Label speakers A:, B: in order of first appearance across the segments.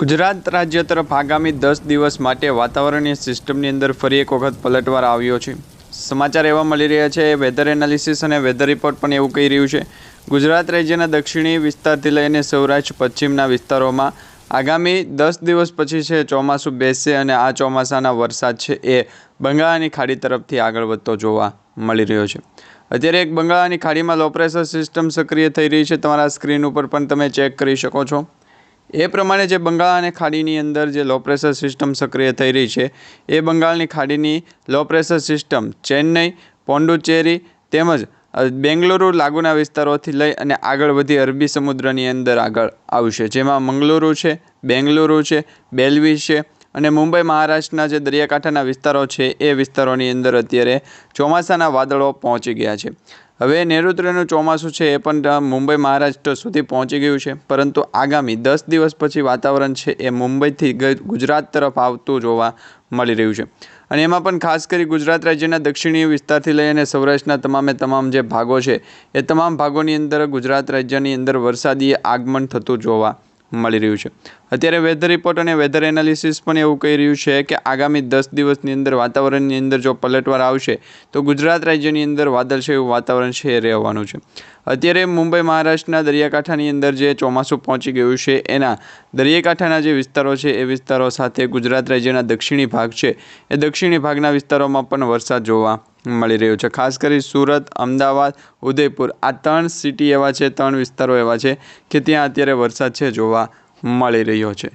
A: ગુજરાત રાજ્ય તરફ આગામી દસ દિવસ માટે વાતાવરણીય સિસ્ટમની અંદર ફરી એક વખત પલટવાર આવ્યો છે. સમાચાર એવા મળી રહ્યા છે વેધર એનાલિસિસ અને વેધર રિપોર્ટ પણ એવું કહી રહ્યું છે. ગુજરાત રાજ્યના દક્ષિણી વિસ્તારથી લઈને સૌરાષ્ટ્ર, પશ્ચિમના વિસ્તારોમાં આગામી દસ દિવસ પછી છે, ચોમાસું બેસશે અને આ ચોમાસાના વરસાદ છે એ બંગાળાની ખાડી તરફથી આગળ વધતો જોવા મળી રહ્યો છે. અત્યારે એક બંગાળાની ખાડીમાં લો પ્રેશર સિસ્ટમ સક્રિય થઈ રહી છે. તમારા સ્ક્રીન ઉપર પણ તમે ચેક કરી શકો છો. એ પ્રમાણે જે બંગાળ અને ખાડીની અંદર જે લો પ્રેશર સિસ્ટમ સક્રિય થઈ રહી છે, એ બંગાળની ખાડીની low pressure system Chennai, Pondicherry તેમજ બેંગલુરુ લાગુના વિસ્તારોથી લઈ અને આગળ વધી અરબી સમુદ્રની અંદર આગળ આવશે. જેમાં મંગલુરુ છે, બેંગલુરુ છે, બેલવી છે અને મુંબઈ મહારાષ્ટ્રના જે દરિયાકાંઠાના વિસ્તારો છે, એ વિસ્તારોની અંદર અત્યારે ચોમાસાના વાદળો પહોંચી ગયા છે. હવે નેઋત્યનું ચોમાસું છે એ પણ મુંબઈ મહારાષ્ટ્ર સુધી પહોંચી ગયું છે. પરંતુ આગામી દસ દિવસ પછી વાતાવરણ છે એ મુંબઈથી ગુજરાત તરફ આવતું જોવા મળી રહ્યું છે. અને એમાં પણ ખાસ કરી ગુજરાત રાજ્યના દક્ષિણીય વિસ્તારથી લઈને સૌરાષ્ટ્રના તમામે તમામ જે ભાગો છે, એ તમામ ભાગોની અંદર ગુજરાત રાજ્યની અંદર વરસાદી આગમન થતું જોવા મળી રહ્યું છે. અત્યારે વેધર રિપોર્ટ અને વેધર એનાલિસિસ પણ એવું કહી રહ્યું છે કે આગામી દસ દિવસની અંદર વાતાવરણની અંદર જો પલટવાર આવશે, તો ગુજરાત રાજ્યની અંદર વાદળછાયું વાતાવરણ છે એ રહેવાનું છે. અત્યારે મુંબઈ, મહારાષ્ટ્રના દરિયાકાંઠાની અંદર જે ચોમાસું પહોંચી ગયું છે, એના દરિયાકાંઠાના જે વિસ્તારો છે, એ વિસ્તારો સાથે ગુજરાત રાજ્યના દક્ષિણી ભાગ છે. એ દક્ષિણી ભાગના વિસ્તારોમાં પણ વરસાદ જોવા મળી રહ્યું છે. ખાસ કરી સુરત, અમદાવાદ, ઉદયપુર. આ ત્રણ સિટી એવા છે, ત્રણ વિસ્તારો એવા છે કે ત્યાં અત્યારે વરસાદ છે જોવા મળી રહ્યો છે.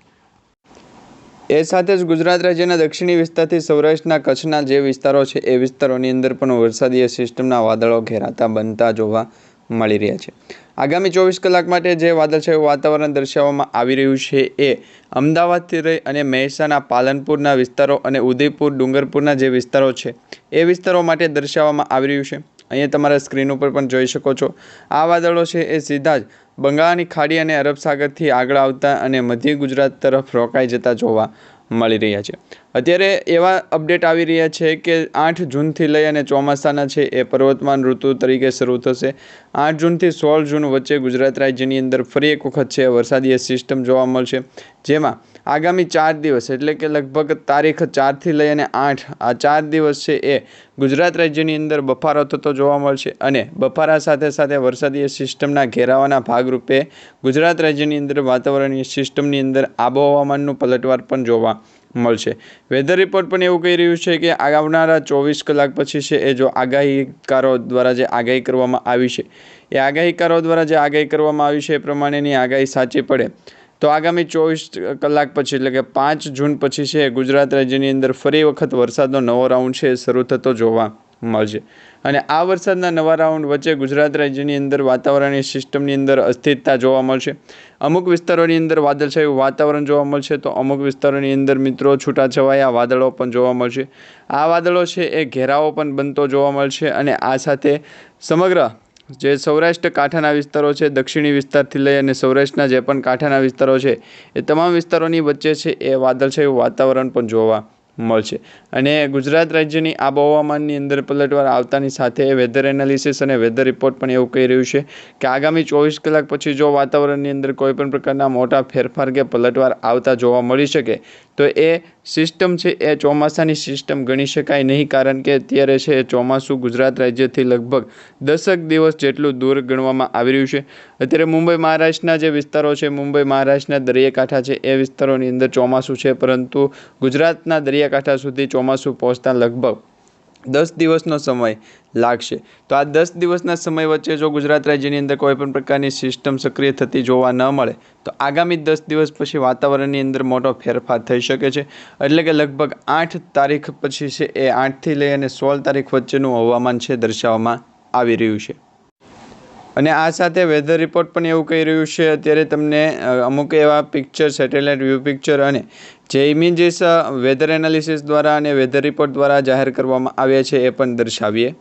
A: એ સાથે જ ગુજરાત રાજ્યના દક્ષિણી વિસ્તારથી સૌરાષ્ટ્રના કચ્છના જે વિસ્તારો છે, એ વિસ્તારોની અંદર પણ વરસાદીય સિસ્ટમના વાદળો ઘેરાતા બનતા જોવા મળી રહ્યા છે. આગામી ચોવીસ કલાક માટે જે વાદળછાયું વાતાવરણ દર્શાવવામાં આવી રહ્યું છે એ અમદાવાદથી રહી અને મહેસાણા, પાલનપુરના વિસ્તારો અને ઉદયપુર, ડુંગરપુરના જે વિસ્તારો છે, એ વિસ્તારો માટે દર્શાવવામાં આવી રહ્યું છે. અહીંયા તમારા સ્ક્રીન ઉપર પણ જોઈ શકો છો. આ વાદળો છે એ સીધા જ બંગાળની ખાડી અને અરબ સાગરથી આગળ આવતા અને મધ્ય ગુજરાત તરફ રોકાઈ જતા જોવા મળી રહ્યા છે. અત્યારે એવા અપડેટ આવી રહ્યા છે કે આઠ જૂનથી લઈ અને ચોમાસાના છે એ પર્વતમાન ઋતુ તરીકે શરૂ થશે. આઠ જૂનથી સોળ જૂન વચ્ચે ગુજરાત રાજ્યની અંદર ફરી એક વખત છે વરસાદીય સિસ્ટમ જોવા મળશે. જેમાં આગામી ચાર દિવસ એટલે કે લગભગ તારીખ ચારથી લઈ અને આઠ આ ચાર દિવસ છે એ ગુજરાત રાજ્યની અંદર બફારો થતો જોવા મળશે અને બફારા સાથે સાથે વરસાદીય સિસ્ટમના ઘેરાવાના ભાગરૂપે ગુજરાત રાજ્યની અંદર વાતાવરણીય સિસ્ટમની અંદર આબોહવામાનનું પલટવાર પણ જોવા મળશે. વેધર રિપોર્ટ પણ એવું કહી રહ્યું છે કે આવનારા ચોવીસ કલાક પછી છે એ જો આગાહીકારો દ્વારા જે આગાહી કરવામાં આવી છે, એ આગાહીકારો દ્વારા જે આગાહી કરવામાં આવી છે એ પ્રમાણેની આગાહી સાચી પડે. તો આગામી ચોવીસ કલાક પછી એટલે કે પાંચ જૂન પછી છે ગુજરાત રાજ્યની અંદર ફરી વખત વરસાદનો નવો રાઉન્ડ છે એ શરૂ થતો જોવા મળશે. અને આ વરસાદના નવા રાઉન્ડ વચ્ચે ગુજરાત રાજ્યની અંદર વાતાવરણીય સિસ્ટમની અંદર અસ્થિરતા જોવા મળશે. અમુક વિસ્તારોની અંદર વાદળછાયું વાતાવરણ જોવા મળશે તો અમુક વિસ્તારોની અંદર મિત્રો છૂટાછવાયા વાદળો પણ જોવા મળશે. આ વાદળો છે એ ઘેરાવો પણ બનતો જોવા મળશે અને આ સાથે સમગ્ર જે સૌરાષ્ટ્ર કાંઠાના વિસ્તારો છે, દક્ષિણી વિસ્તારથી લઈ અને સૌરાષ્ટ્રના જે પણ કાંઠાના વિસ્તારો છે, એ તમામ વિસ્તારોની વચ્ચે છે એ વાદળછાયું વાતાવરણ પણ જોવા મળશે. અને ગુજરાત રાજ્યની આબોહવામાનની અંદર પલટવાર આવતાની સાથે વેધર એનાલિસિસ અને વેધર રિપોર્ટ પણ એવું કહી રહ્યું છે કે આગામી ચોવીસ કલાક પછી જો વાતાવરણની અંદર કોઈપણ પ્રકારના મોટા ફેરફાર કે પલટવાર આવતા જોવા મળી શકે તો એ સિસ્ટમ છે, એ ચોમાસાની સિસ્ટમ ગણી શકાય નહીં, કારણ કે અત્યારે છે, એ ચોમાસું ગુજરાત રાજ્યથી લગભગ દસક દિવસ જેટલું દૂર ગણવામાં આવી રહ્યું છે. અત્યારે મુંબઈ મહારાષ્ટ્રના જે વિસ્તારો છે, મુંબઈ મહારાષ્ટ્રના દરિયાકાંઠા છે, એ વિસ્તારોની અંદર ચોમાસું છે, પરંતુ ગુજરાતના દરિયાકાંઠા સુધી ચોમાસું પહોંચતા લગભગ દસ દિવસનો સમય લાગશે. તો આ દસ દિવસના સમય વચ્ચે જો ગુજરાત રાજ્યની અંદર કોઈ પણ પ્રકારની સિસ્ટમ સક્રિય થતી જોવા ન મળે, તો આગામી દસ દિવસ પછી વાતાવરણની અંદર મોટો ફેરફાર થઈ શકે છે. એટલે કે લગભગ આઠ તારીખ પછી છે એ આઠથી લઈ અને સોળ તારીખ વચ્ચેનું હવામાન છે દર્શાવવામાં આવી રહ્યું છે. અને આ સાથે વેધર રિપોર્ટ પણ એવું કહી રહ્યું છે, અત્યારે તમને અમુક એવા પિક્ચર સેટેલાઇટ વ્યૂ પિક્ચર અને જે ઇમેજીસ વેધર એનાલિસિસ દ્વારા અને વેધર રિપોર્ટ દ્વારા જાહેર કરવામાં આવ્યા છે એ પણ દર્શાવીએ.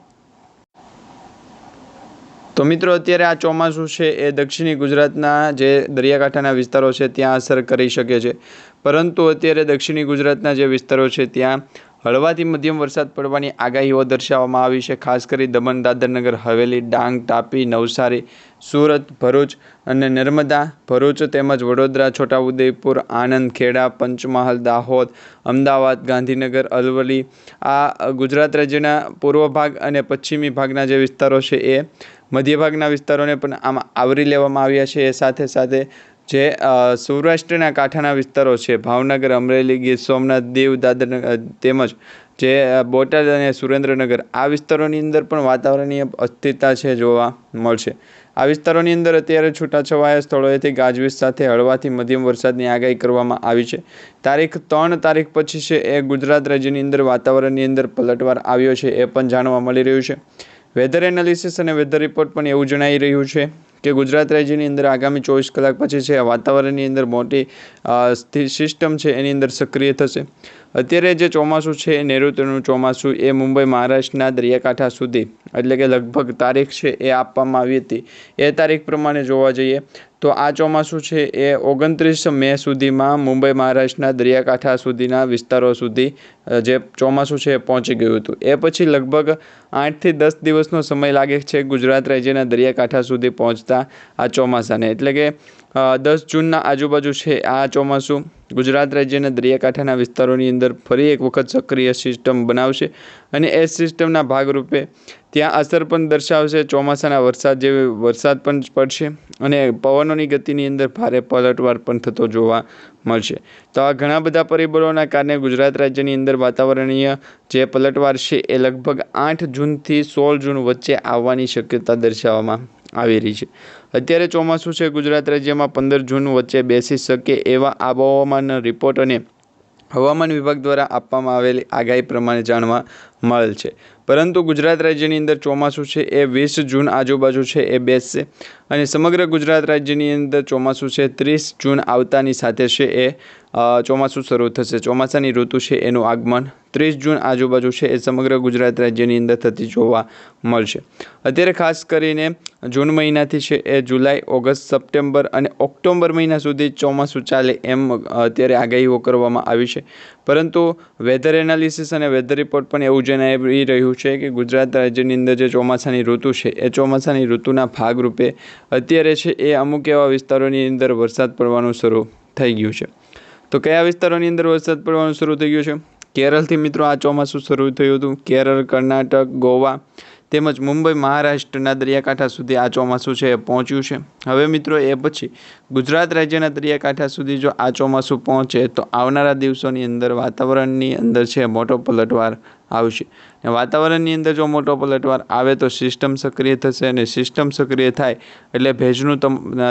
A: તો મિત્રો, અત્યારે આ ચોમાસું છે એ દક્ષિણી ગુજરાતના જે દરિયાકાંઠાના વિસ્તારો છે ત્યાં અસર કરી શકે છે. પરંતુ અત્યારે દક્ષિણી ગુજરાતના જે વિસ્તારો છે ત્યાં હળવાથી મધ્યમ વરસાદ પડવાની આગાહીઓ દર્શાવવામાં આવી છે. ખાસ કરી દમણ, દાદરનગર, હવેલી, ડાંગ, તાપી, નવસારી, સુરત, ભરૂચ અને નર્મદા, ભરૂચ તેમજ વડોદરા, છોટાઉદેપુર, આણંદ, ખેડા, પંચમહાલ, દાહોદ, અમદાવાદ, ગાંધીનગર, અરવલ્લી. આ ગુજરાત રાજ્યના પૂર્વ ભાગ અને પશ્ચિમી ભાગના જે વિસ્તારો છે એ મધ્ય ભાગના વિસ્તારોને પણ આમાં આવરી લેવામાં આવ્યા છે. એ સાથે સાથે જે સૌરાષ્ટ્રના કાંઠાના વિસ્તારો છે, ભાવનગર, અમરેલી, ગીર સોમનાથ, દીવ દાદર તેમજ જે બોટાદ અને સુરેન્દ્રનગર, આ વિસ્તારોની અંદર પણ વાતાવરણીય અસ્થિરતા છે જોવા મળશે. આ વિસ્તારોની અંદર અત્યારે છૂટાછવાયા સ્થળોએથી ગાજવીજ સાથે હળવાથી મધ્યમ વરસાદની આગાહી કરવામાં આવી છે. તારીખ ત્રણ તારીખ પછી છે એ ગુજરાત રાજ્યની અંદર વાતાવરણની અંદર પલટવાર આવ્યો છે એ પણ જાણવા મળી રહ્યું છે. વેધર એનાલિસિસ અને વેધર રિપોર્ટ પણ એવું જણાઈ રહ્યું છે. કે ગુજરાત રાજ્યની અંદર આગામી ચોવીસ કલાક પછી છે વાતાવરણની અંદર મોટી સિસ્ટમ છે એની અંદર સક્રિય થશે. અત્યારે જે ચોમાસું છે એ નૈઋત્યનું ચોમાસું એ મુંબઈ, મહારાષ્ટ્રના દરિયાકાંઠા સુધી, એટલે કે લગભગ તારીખ છે એ આપવામાં આવી હતી. એ તારીખ પ્રમાણે જોવા જઈએ તો આ ચોમાસું છે એ ઓગણત્રીસ મે સુધીમાં મુંબઈ મહારાષ્ટ્રના દરિયાકાંઠા સુધીના વિસ્તારો સુધી જે ચોમાસું છે એ પહોંચી ગયું હતું. એ પછી લગભગ આઠથી દસ દિવસનો સમય લાગે છે ગુજરાત રાજ્યના દરિયાકાંઠા સુધી પહોંચતા આ ચોમાસાને. એટલે કે દસ જૂનના આજુબાજુ છે આ ચોમાસું. ગુજરાત રાજ્યના દરિયાકાંઠાના વિસ્તારોની અંદર ફરી એક વખત સક્રિય સિસ્ટમ બનાવશે અને એ સિસ્ટમના ભાગરૂપે ત્યાં અસર પણ દર્શાવશે. ચોમાસાના વરસાદ જેવી વરસાદ પણ પડશે અને પવનોની ગતિની અંદર ભારે પલટવાર પણ થતો જોવા મળશે. તો આ ઘણા બધા પરિબળોના કારણે ગુજરાત રાજ્યની અંદર વાતાવરણીય જે પલટવાર છે એ લગભગ આઠ જૂનથી સોળ જૂન વચ્ચે આવવાની શક્યતા દર્શાવવામાં આવી રહી છે. અત્યારે ચોમાસું છે. ગુજરાત રાજ્યમાં પંદર જૂન વચ્ચે બેસી શકે એવા આબોહવામાન રિપોર્ટ અને હવામાન વિભાગ દ્વારા આપવામાં આવેલી આગાહી પ્રમાણે જાણવા મળેલ છે. પરંતુ ગુજરાત રાજ્યની અંદર ચોમાસું છે એ વીસ જૂન આજુબાજુ છે એ બેસશે. અને સમગ્ર ગુજરાત રાજ્યની અંદર ચોમાસું છે, ત્રીસ જૂન આવતાની સાથે છે એ ચોમાસું શરૂ થશે. ચોમાસાની ઋતુ છે એનું આગમન. ત્રીસ જૂન આજુબાજુ છે એ સમગ્ર ગુજરાત રાજ્યની અંદર થતી જોવા મળશે. અત્યારે ખાસ કરીને જૂન મહિનાથી છે એ જુલાઈ, ઓગસ્ટ, સપ્ટેમ્બર અને ઓક્ટોબર મહિના સુધી ચોમાસું ચાલે એમ અત્યારે આગાહીઓ કરવામાં આવી છે. પરંતુ વેધર એનાલિસિસ અને વેધર રિપોર્ટ પણ એવું જણાવી રહ્યું છે કે ગુજરાત રાજ્યની અંદર જે ચોમાસાની ઋતુ છે એ ચોમાસાની ઋતુના ભાગરૂપે અત્યારે છે એ અમુક એવા વિસ્તારોની અંદર વરસાદ પડવાનું શરૂ થઈ ગયું છે. તો કયા વિસ્તારોની અંદર વરસાદ પડવાનું શરૂ થઈ ગયું છે? કેરળથી મિત્રો આ ચોમાસું શરૂ થયું હતું. કેરળ, કર્ણાટક, ગોવા તેમજ મુંબઈ, મહારાષ્ટ્રના દરિયાકાંઠા સુધી આ ચોમાસું છે એ પહોંચ્યું છે. હવે મિત્રો એ પછી ગુજરાત રાજ્યના દરિયાકાંઠા સુધી જો આ ચોમાસું પહોંચે તો આવનારા દિવસોની અંદર વાતાવરણની અંદર છે મોટો પલટવાર આવશે. ને વાતાવરણની અંદર જો મોટો પલટવાર આવે તો સિસ્ટમ સક્રિય થશે અને સિસ્ટમ સક્રિય થાય એટલે ભેજનું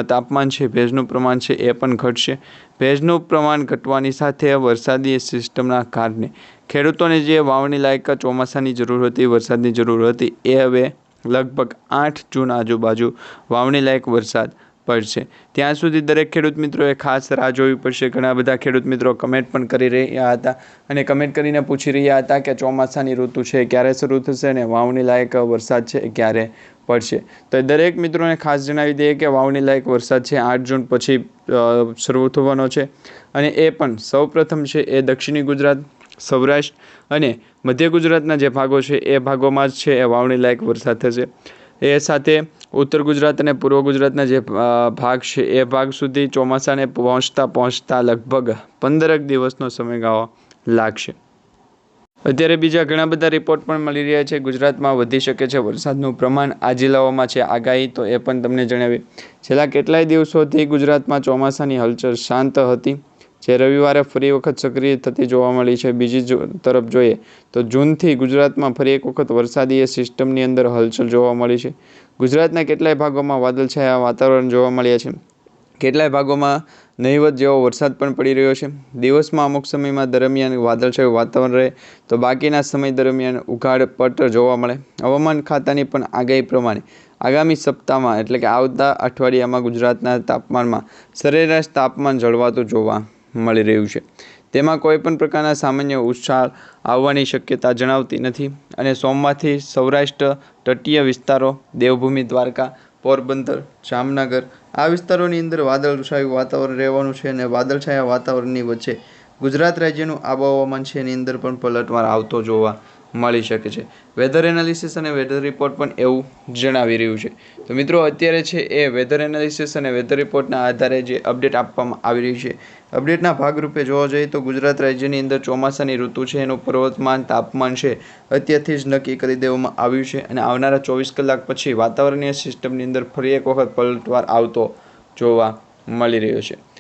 A: તાપમાન છે, ભેજનું પ્રમાણ છે એ પણ ઘટશે. ભેજનું પ્રમાણ ઘટવાની સાથે વરસાદી સિસ્ટમના કારણે ખેડૂતોને જે વાવણી લાયક ચોમાસાની જરૂર હતી, વરસાદની જરૂર હતી, એ હવે લગભગ આઠ જૂન આજુબાજુ વાવણી લાયક વરસાદ પડશે ત્યાં સુધી દરેક ખેડૂત મિત્રોએ ખાસ રાહ જોવી પડશે. ઘણા બધા ખેડૂત મિત્રો કમેન્ટ પણ કરી રહ્યા હતા અને કમેન્ટ કરીને પૂછી રહ્યા હતા કે ચોમાસાની ઋતુ છે, ક્યારે શરૂ થશે અને વાવણી લાયક વરસાદ છે ક્યારે પડશે? તો દરેક મિત્રોને ખાસ જણાવી દઈએ કે વાવણી લાયક વરસાદ છે, આઠ જૂન પછી શરૂ થવાનો છે. અને એ પણ સૌપ્રથમ છે, એ દક્ષિણી ગુજરાત, સૌરાષ્ટ્ર અને મધ્ય ગુજરાતના જે ભાગો છે, એ ભાગોમાં જ છે, એ વાવણી લાયક વરસાદ થશે. એ સાથે ઉત્તર ગુજરાત અને પૂર્વ ગુજરાતના જે ભાગ છે, એ ભાગ સુધી ચોમાસાને પહોંચતા પહોંચતા લગભગ પંદરક દિવસનો સમયગાળો લાગશે. અત્યારે બીજા ઘણા બધા રિપોર્ટ પણ મળી રહ્યા છે. ગુજરાતમાં વધી શકે છે વરસાદનું પ્રમાણ. આ જિલ્લાઓમાં છે આગાહી, તો એ પણ તમને જણાવી. છેલ્લા કેટલાય દિવસોથી ગુજરાતમાં ચોમાસાની હલચલ શાંત હતી. જે રવિવારે ફરી વખત સક્રિય થતી જોવા મળી છે. બીજી તરફ જોઈએ તો જૂનથી ગુજરાતમાં ફરી એક વખત વરસાદીય સિસ્ટમની અંદર હલચલ જોવા મળી છે. ગુજરાતના કેટલાય ભાગોમાં વાદળછાયા વાતાવરણ જોવા મળ્યા છે. કેટલાય ભાગોમાં નહીવત જેવો વરસાદ પણ પડી રહ્યો છે. દિવસમાં અમુક સમયમાં દરમિયાન વાદળછાયું વાતાવરણ રહે તો બાકીના સમય દરમિયાન ઉઘાડ પટ જોવા મળે. હવામાન ખાતાની પણ આગાહી પ્રમાણે આગામી સપ્તાહમાં એટલે કે આવતા અઠવાડિયામાં ગુજરાતના તાપમાનમાં સરેરાશ તાપમાન જળવાતું જોવા મળી રહ્યું છે. તેમાં કોઈ પણ પ્રકારના સામાન્ય ઉછાળ આવવાની શક્યતા જણાવતી નથી અને સોમવારથી સૌરાષ્ટ્ર તટીય વિસ્તારો, દેવભૂમિ, દ્વારકા, પોરબંદર, જામનગર આ વિસ્તારોની અંદર વાદળછાયું વાતાવરણ રહેવાનું છે અને વાદળછાયા વાતાવરણની વચ્ચે ગુજરાત રાજ્યનું આબોહવામાન છે એની અંદર પણ પલટવાર આવતો જોવા મળી શકે છે. વેધર એનાલિસિસ અને વેધર રિપોર્ટ પણ એવું જણાવી રહ્યું છે. તો મિત્રો, અત્યારે છે એ વેધર એનાલિસિસ અને વેધર રિપોર્ટના આધારે જે અપડેટ આપવામાં આવી રહી છે. અપડેટના ભાગરૂપે જોવા જઈએ તો ગુજરાત રાજ્યની અંદર ચોમાસાની ઋતુ છે, એનું પર્વતમાન તાપમાન છે, અત્યારથી જ નક્કી કરી દેવામાં આવ્યું છે અને આવનારા ચોવીસ કલાક પછી વાતાવરણીય સિસ્ટમની અંદર ફરી એક વખત પલટવાર આવતો જોવા મળી રહ્યો છે.